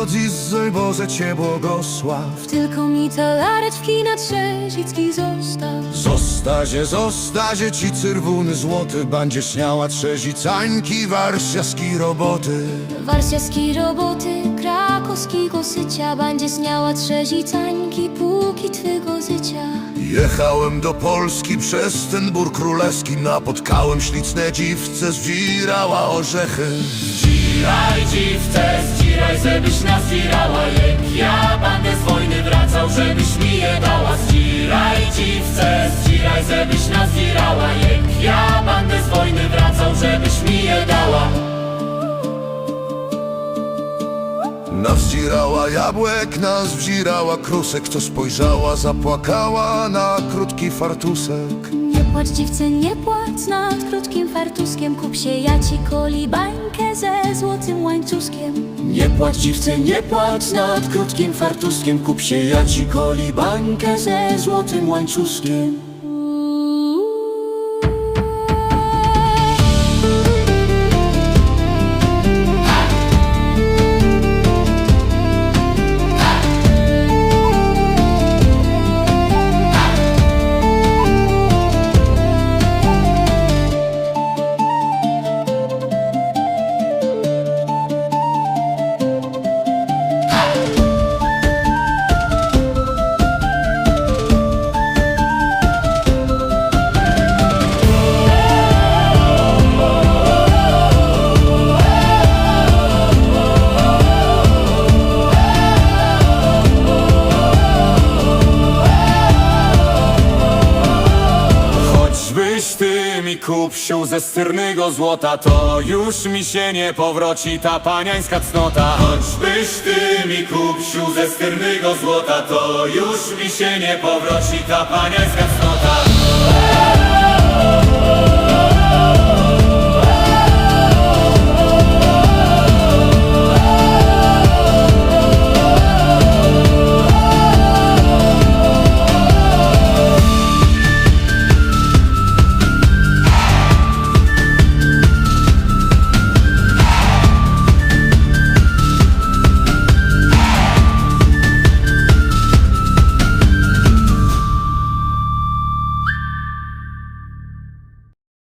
rodzice, Boże Cię błogosław. Tylko mi talaretki na trzezicki zostaw Zostazie, zostazie ci czerwony złoty, będzie śniała trzezicańki, warszaski roboty. Warszaski roboty, krakowskiego sycia Będzie śniała trzezicańki, póki twego życia. Jechałem do Polski przez ten bór królewski, napotkałem śliczne dziwce, zwirała orzechy. Zdziraj dziwce, zdziraj, żebyś nas zdzirała. Jak ja będę z wojny wracał, żebyś mi je dała. Zdziraj dziwce, zdziraj, żebyś nas zdzirała. Jak ja będę z wojny wracał, żebyś mi je dała Nawzdzirała jabłek, nas wzirała krusek, co spojrzała, zapłakała na krótki fartusek. Nie płacz dziwce, nie płacz nad krótkim fartuskiem. Kup się ja ci kolibańkę ze złotym łańcuszkiem. Nie płacz dziwce, nie płacz nad krótkim fartuskiem. Kup się ja ci kolibańkę ze złotym łańcuszkiem kupsił ze styrnego złota To już mi się nie powróci ta paniańska cnota. Choćbyś ty mi kupsił ze styrnego złota To już mi się nie powróci ta paniańska cnota